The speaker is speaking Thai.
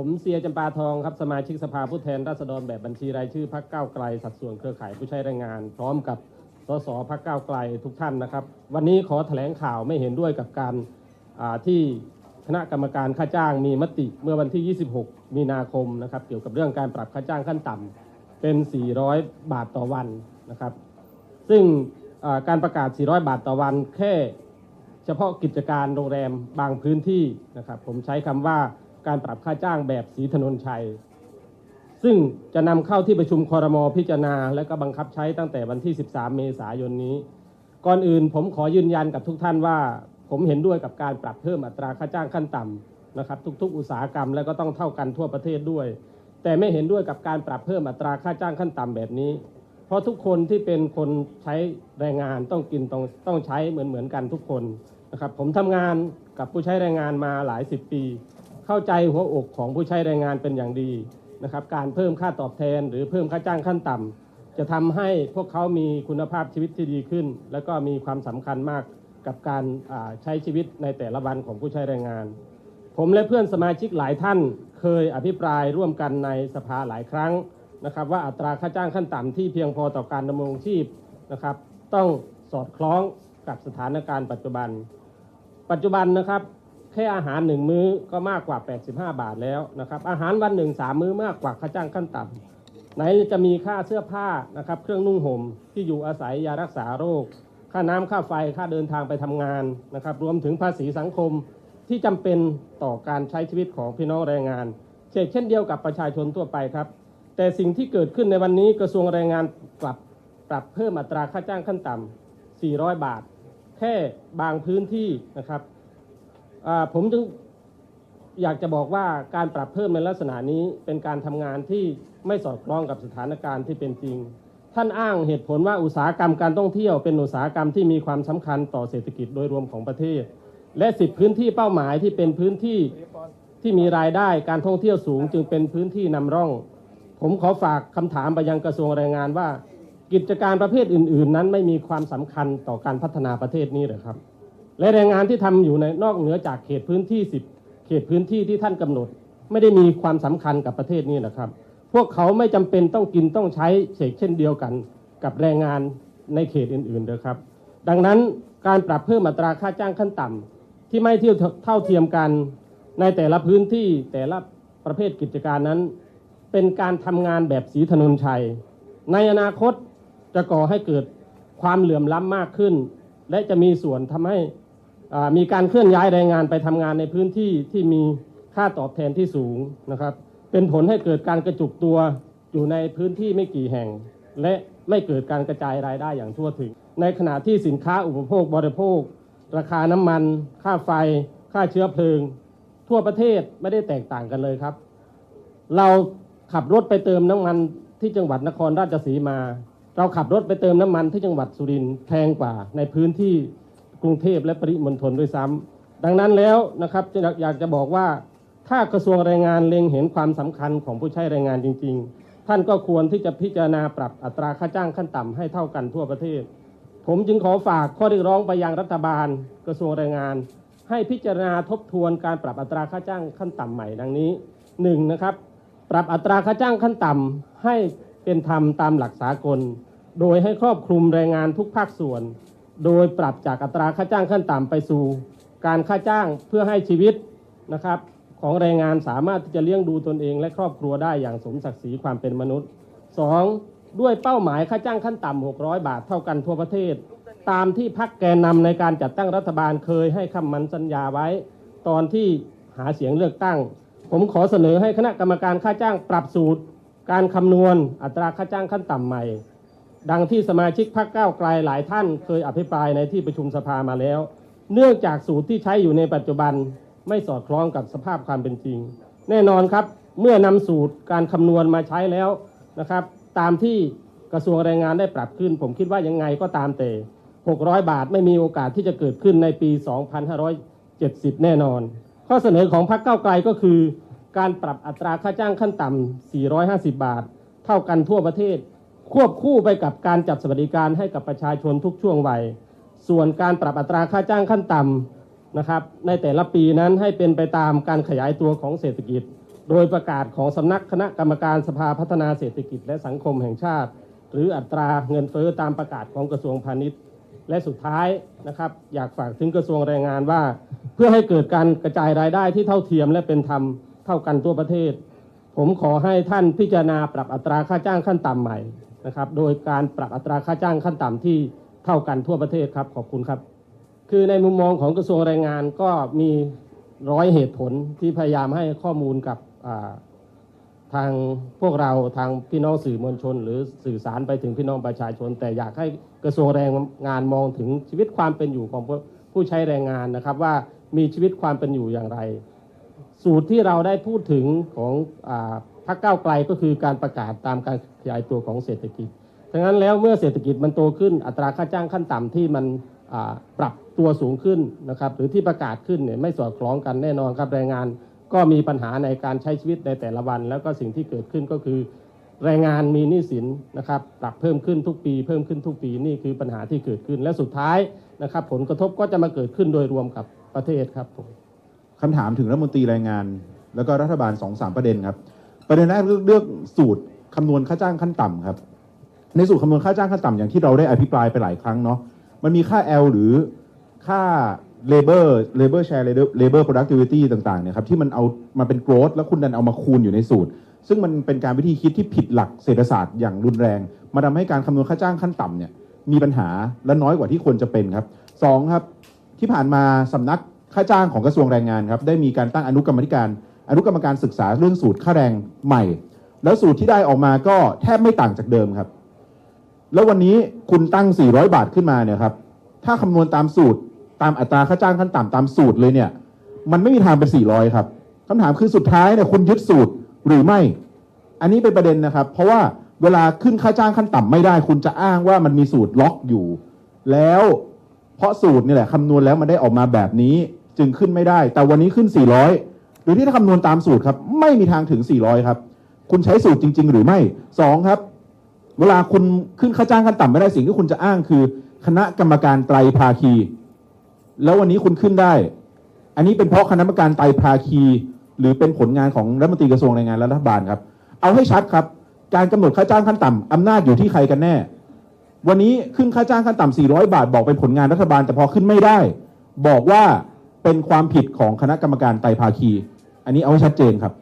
ผมเสียจำปาทองครับสมาชิกสภาผู้แทนราษฎรแบบบัญชีรายชื่อพักก้าวไกล สัดส่วนเครือข่ายผู้ใช้แรงงาน พร้อมกับสสพักก้าวไกลทุกท่านนะครับ วันนี้ขอแถลงข่าวไม่เห็นด้วยกับการที่คณะกรรมการค่าจ้างมีมติเมื่อวันที่ 26 มีนาคมนะครับ เกี่ยวกับเรื่องการปรับค่าจ้างขั้นต่ำเป็น 400 บาทต่อวันนะครับ ซึ่งการประกาศ 400 บาทต่อวัน แค่เฉพาะกิจการโรงแรมบางพื้นที่นะครับ ผมใช้คำว่า การปรับค่าจ้างแบบสีถนนชัย ซึ่งจะนำเข้าที่ประชุมคอรมอพิจารณา และก็บังคับใช้ตั้งแต่วันที่ 13 เมษายนนี้ ก่อนอื่นผมขอยืนยันกับทุกท่านว่า ผมเห็นด้วยกับการปรับเพิ่มอัตราค่าจ้างขั้นต่ำนะครับ ทุกๆ อุตสาหกรรมและก็ต้องเท่ากันทั่วประเทศด้วย แต่ไม่เห็นด้วยกับการปรับเพิ่มอัตราค่าจ้างขั้นต่ำแบบนี้ เพราะทุกคนที่เป็นคนใช้แรงงานต้องกินต้องต้องใช้เหมือนเหมือนกันทุกคนนะครับผมทำงานกับผู้ใช้แรงงานมาหลายสิบปี เข้าใจหัวอกของผู้ใช้แรงงานเป็นอย่างดีนะครับ การเพิ่มค่าตอบแทน หรือเพิ่มค่าจ้างขั้นต่ำจะทำให้พวกเขามีคุณภาพชีวิตที่ดีขึ้น แล้วก็มีความสำคัญมากกับการใช้ชีวิตในแต่ละวันของผู้ใช้แรงงาน ผมและเพื่อนสมาชิกหลายท่านเคยอภิปรายร่วมกันในสภาหลายครั้งนะครับ ว่าอัตราค่าจ้างขั้นต่ำที่เพียงพอต่อการดำรงชีพนะครับ ต้องสอดคล้องกับสถานการณ์ปัจจุบัน ปัจจุบันนะครับ ค่อาหารหนึ่งมื้อก็มากกว่า 85 บาทแล้วนะครับ อาหารวันหนึ่งสามมื้อมากกว่าค่าจ้างขั้นต่ำไหนจะมีค่าเสื้อผ้านะครับ เครื่องนุ่งห่มที่อยู่อาศัยยารักษาโรค ค่าน้ำค่าไฟค่าเดินทางไปทำงานนะครับ รวมถึงภาษีสังคมที่จำเป็นต่อการใช้ชีวิตของพี่น้องแรงงานเช่นเช่นเดียวกับประชาชนทั่วไปครับ แต่สิ่งที่เกิดขึ้นในวันนี้กระทรวงแรงงานปรับปรับเพิ่มอัตราค่าจ้างขั้นต่ำ400 บาท แค่บางพื้นที่นะครับ ผมจึงอยากจะบอกว่าการปรับเพิ่มในลักษณะนี้เป็นการทำงานที่ไม่สอดคล้องกับสถานการณ์ที่เป็นจริง ท่านอ้างเหตุผลว่าอุตสาหกรรมการท่องเที่ยวเป็นอุตสาหกรรมที่มีความสำคัญต่อเศรษฐกิจโดยรวมของประเทศ และสิบพื้นที่เป้าหมายที่เป็นพื้นที่ที่มีรายได้การท่องเที่ยวสูงจึงเป็นพื้นที่นำร่อง ผมขอฝากคำถามไปยังกระทรวงแรงงานว่า กิจการประเภทอื่น ๆ นั้นไม่มีความสำคัญต่อการพัฒนาประเทศนี้หรือครับ และแรงงานที่ทำอยู่ในนอกเหนือจากเขตพื้นที่ 10 เขตพื้นที่ที่ท่านกำหนด ไม่ได้มีความสำคัญกับประเทศนี้นะครับ พวกเขาไม่จำเป็นต้องกินต้องใช้เฉกเช่นเดียวกัน กับแรงงานในเขตอื่นๆเลยครับ ดังนั้นการปรับเพิ่มอัตราค่าจ้างขั้นต่ำที่ไม่เที่ยวเท่าเทียมกันในแต่ละพื้นที่แต่ละประเภทกิจการนั้น เป็นการทำงานแบบสีถนนชัย ในอนาคตจะก่อให้เกิดความเหลื่อมล้ำมากขึ้น และจะมีส่วนทำให้ มีการเคลื่อนย้ายแรงงานไปทำงานในพื้นที่ที่มีค่าตอบแทนที่สูงนะครับ เป็นผลให้เกิดการกระจุกตัวอยู่ในพื้นที่ไม่กี่แห่ง และไม่เกิดการกระจายรายได้อย่างทั่วถึง ในขณะที่สินค้าอุปโภคบริโภค ราคาน้ำมัน ค่าไฟ ค่าเชื้อเพลิง ทั่วประเทศไม่ได้แตกต่างกันเลยครับ เราขับรถไปเติมน้ำมันที่จังหวัดนครราชสีมา เราขับรถไปเติมน้ำมันที่จังหวัดสุรินทร์แพงกว่าในพื้นที่ กรุงเทพและปริมณฑลด้วยซ้ำดังนั้นแล้วนะครับจะอยากจะบอกว่าถ้ากระทรวงแรงงานเล็งเห็นความสำคัญของผู้ใช้แรงงานจริง ๆ ท่านก็ควรที่จะพิจารณาปรับอัตราค่าจ้างขั้นต่ำให้เท่ากันทั่วประเทศ ผมจึงขอฝากข้อเรียกร้องไปยังรัฐบาล กระทรวงแรงงาน ให้พิจารณาทบทวนการปรับอัตราค่าจ้างขั้นต่ำใหม่ดังนี้หนึ่งนะครับปรับอัตราค่าจ้างขั้นต่ำให้เป็นธรรมตามหลักสากล โดยให้ครอบคลุมแรงงานทุกภาคส่วน โดยปรับจากอัตราค่าจ้างขั้นต่ำไปสู่ การค่าจ้างเพื่อให้ชีวิตนะครับของแรงงานสามารถที่จะเลี้ยงดูตนเองและครอบครัวได้อย่างสมศักดิ์ศรีความเป็นมนุษย์ 2. ด้วยเป้าหมายค่าจ้างขั้นต่ำ 600 บาทเท่ากันทั่วประเทศ ตามที่พักแกนนำในการจัดตั้งรัฐบาลเคยให้คำมั่นสัญญาไว้ ตอนที่หาเสียงเลือกตั้ง ผมขอเสนอให้คณะกรรมการค่าจ้างปรับสูตร การคำนวณอัตราค่าจ้างขั้นต่ำใหม่ ดังที่สมาชิกพรรคก้าวไกลหลายท่านเคยอภิปรายในที่ประชุมสภามาแล้ว เนื่องจากสูตรที่ใช้อยู่ในปัจจุบันไม่สอดคล้องกับสภาพความเป็นจริง แน่นอนครับเมื่อนำสูตรการคำนวณมาใช้แล้วนะครับ ตามที่กระทรวงแรงงานได้ปรับขึ้น ผมคิดว่ายังไงก็ตามแต่ 600 บาทไม่มีโอกาสที่จะเกิดขึ้นในปี 2570 แน่นอน ข้อเสนอของพรรคก้าวไกลก็คือ การปรับอัตราค่าจ้างขั้นต่ำ450 บาท เท่ากันทั่วประเทศ ควบคู่ไปกับการจัดสวัสดิการให้กับประชาชนทุกช่วงวัย ส่วนการปรับอัตราค่าจ้างขั้นต่ำนะครับ ในแต่ละปีนั้นให้เป็นไปตามการขยายตัวของเศรษฐกิจ โดยประกาศของสำนักคณะกรรมการสภาพัฒนาเศรษฐกิจและสังคมแห่งชาติ หรืออัตราเงินเฟ้อตามประกาศของกระทรวงพาณิชย์ และสุดท้ายนะครับอยากฝากถึงกระทรวงแรงงานว่า เพื่อให้เกิดการกระจายรายได้ที่เท่าเทียมและเป็นธรรมเท่ากันทั่วประเทศ ผมขอให้ท่านพิจารณาปรับอัตราค่าจ้างขั้นต่ำใหม่ นะครับ โดยการปรับอัตราค่าจ้างขั้นต่ำที่เท่ากันทั่วประเทศครับ ขอบคุณครับ คือในมุมมองของกระทรวงแรงงานก็มีร้อยเหตุผลที่พยายามให้ข้อมูลกับทางพวกเราทางพี่น้องสื่อมวลชน หรือสื่อสารไปถึงพี่น้องประชาชน แต่อยากให้กระทรวงแรงงานมองถึงชีวิตความเป็นอยู่ของผู้ใช้แรงงานนะครับ ว่ามีชีวิตความเป็นอยู่อย่างไร สูตรที่เราได้พูดถึงของอ พรรคก้าไกลก็คือการประกาศตามการขยายตัวของเศรษฐกิจดังนั้นแล้วเมื่อเศรษฐกิจมันโตขึ้นอัตราค่าจ้างขั้นต่ำที่มันปรับตัวสูงขึ้นนะครับหรือที่ประกาศขึ้นเนี่ยไม่สอดคล้องกันแน่นอนครับแรงงานก็มีปัญหาในการใช้ชีวิตในแต่ละวัน แล้วก็สิ่งที่เกิดขึ้นก็คือ แรงงานมีหนี้สินนะครับปรับเพิ่มขึ้นทุกปีเพิ่มขึ้นทุกปีนี่คือปัญหาที่เกิดขึ้นและสุดท้ายนะครับผลกระทบก็จะมาเกิดขึ้นโดยรวมกับประเทศครับผมคำถามถึงรัฐมนตรีแรงงาน แล้วก็รัฐบาลสองสามประเด็นครับ ประเด็นแรกเรื่องเลือกสูตรคำนวณค่าจ้างขั้นต่ำครับ ในสูตรคำนวณค่าจ้างขั้นต่ำอย่างที่เราได้อภิปรายไปหลายครั้งเนาะมันมีค่า L หรือค่า labor labor share labor labor productivity ต่างๆเนี่ยครับที่มันเอามาเป็น growth แล้วคุณดันเอามาคูณอยู่ในสูตร ซึ่งมันเป็นการวิธีคิดที่ผิดหลักเศรษฐศาสตร์อย่างรุนแรง มาทำให้การคำนวณค่าจ้างขั้นต่ำเนี่ยมีปัญหาและน้อยกว่าที่ควรจะเป็นครับสองครับที่ผ่านมาสำนักค่าจ้างของกระทรวงแรงงานครับได้มีการตั้งอนุกรรมธิการ อนุกรรมการศึกษาเรื่องสูตรค่าแรงใหม่ แล้วสูตรที่ได้ออกมาก็แทบไม่ต่างจากเดิมครับ แล้ววันนี้คุณตั้ง 400 บาทขึ้นมาเนี่ยครับถ้าคำนวณตามสูตรตามอัตราค่าจ้างขั้นต่ำตามสูตรเลยเนี่ยมันไม่มีทางเป็น 400 ครับคำถามคือสุดท้ายเนี่ยคุณยึดสูตรหรือไม่ อันนี้เป็นประเด็นนะครับ เพราะว่าเวลาขึ้นค่าจ้างขั้นต่ำไม่ได้ คุณจะอ้างว่ามันมีสูตรล็อกอยู่ แล้วเพราะสูตรนี่แหละคำนวณแล้วมันได้ออกมาแบบนี้จึงขึ้นไม่ได้ แต่วันนี้ขึ้น 400 รือที่ถ้าคำนวณตามสูตรครับ ไม่มีทางถึง 400 ครับ คุณใช้สูตรจริง ๆ หรือไม่สองครับ เวลาคุณขึ้นค่าจ้างขั้นต่ำไม่ได้สิ่งที่คุณจะอ้างคือ คณะกรรมการไตรภาคี แล้ววันนี้คุณขึ้นได้ อันนี้เป็นเพราะคณะกรรมการไตรภาคี หรือเป็นผลงานของรัฐมนตรีกระทรวงแรงงานและรัฐบาลครับ เอาให้ชัดครับ การกำหนดค่าจ้างขั้นต่ำอำนาจอยู่ที่ใครกันแน่ วันนี้ขึ้นค่าจ้างขั้นต่ำ400 บาท บอกเป็นผลงานรัฐบาล แต่พอขึ้นไม่ได้ บอกว่าเป็นความผิดของคณะกรรมการไตรภาคี อันนี้เอาให้ชัดเจนครับ